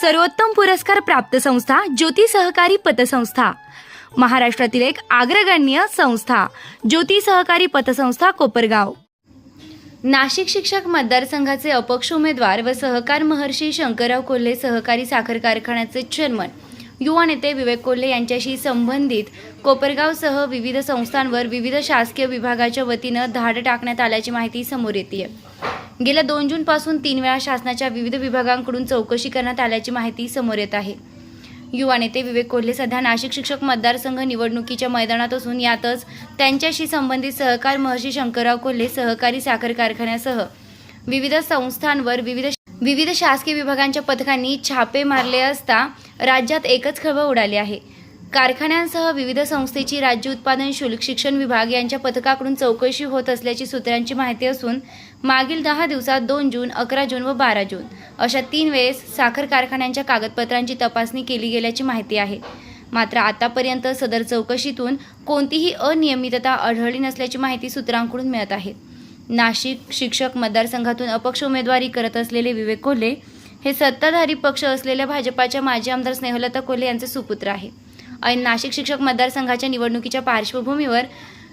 सर्वोत्तम पुरस्कार प्राप्त संस्था ज्योती सहकारी पतसंस्था. महाराष्ट्रातील एक अग्रगण्य संस्था ज्योती सहकारी पतसंस्था कोपरगाव. नाशिक शिक्षक मतदारसंघाचे अपक्ष उमेदवार व सहकार महर्षी शंकरराव कोल्हे सहकारी साखर कारखान्याचे चेअरमन युवा नेते विवेक कोल्हे यांच्याशी संबंधित कोपरगावसह विविध संस्थांवर विविध शासकीय विभागाच्या वतीनं धाड टाकण्यात आल्याची माहिती समोर येते गेल्या दोन जूनपासून तीन वेळा शासनाच्या विविध विभागांकडून चौकशी करण्यात आल्याची माहिती समोर येत आहे. युवा नेते विवेक कोल्हे सध्या नाशिक शिक्षक मतदारसंघ निवडणुकीच्या मैदानात असून यातच त्यांच्याशी संबंधित सहकार महर्षी शंकरराव कोल्हे सहकारी साखर कारखान्यासह विविध संस्थांवर विविध विविध शासकीय विभागांच्या पथकांनी छापे मारले असता राज्यात एकच खळबळ उडाली आहे. कारखान्यांसह विविध संस्थेची राज्य उत्पादन शुल्क शिक्षण विभाग यांच्या पथकाकडून चौकशी होत असल्याची सूत्रांची माहिती असून मागील दहा दिवसात दोन जून अकरा जून व बारा जून अशा तीन वेळेस साखर कारखान्यांच्या कागदपत्रांची तपासणी केली गेल्याची माहिती आहे. मात्र आतापर्यंत सदर चौकशीतून कोणतीही अनियमितता आढळली नसल्याची माहिती सूत्रांकडून मिळत आहे. नाशिक शिक्षक मतदारसंघातून अपक्ष उमेदवारी करत असलेले विवेक कोल्हे हे सत्ताधारी पक्ष असलेल्या भाजपाच्या माजी आमदार स्नेहलता कोल्हे यांचे सुपुत्र आहे. ऐन नाशिक शिक्षक मतदारसंघाच्या निवडणुकीच्या पार्श्वभूमीवर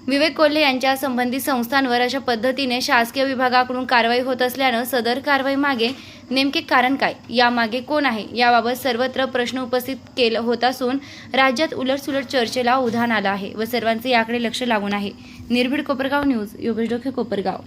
विवेक कोल्हे यांच्या संबंधित संस्थांवर अशा पद्धतीने शासकीय विभागाकडून कारवाई होत असल्यानं सदर कारवाई मागे नेमके कारण काय? यामागे कोण आहे? याबाबत सर्वत्र प्रश्न उपस्थित केलं होत असून राज्यात उलटसुलट चर्चेला उधाण आलं आहे व सर्वांचे याकडे लक्ष लागून आहे. निर्भीड कोपरगाव न्यूज योगेश डोके कोपरगाव.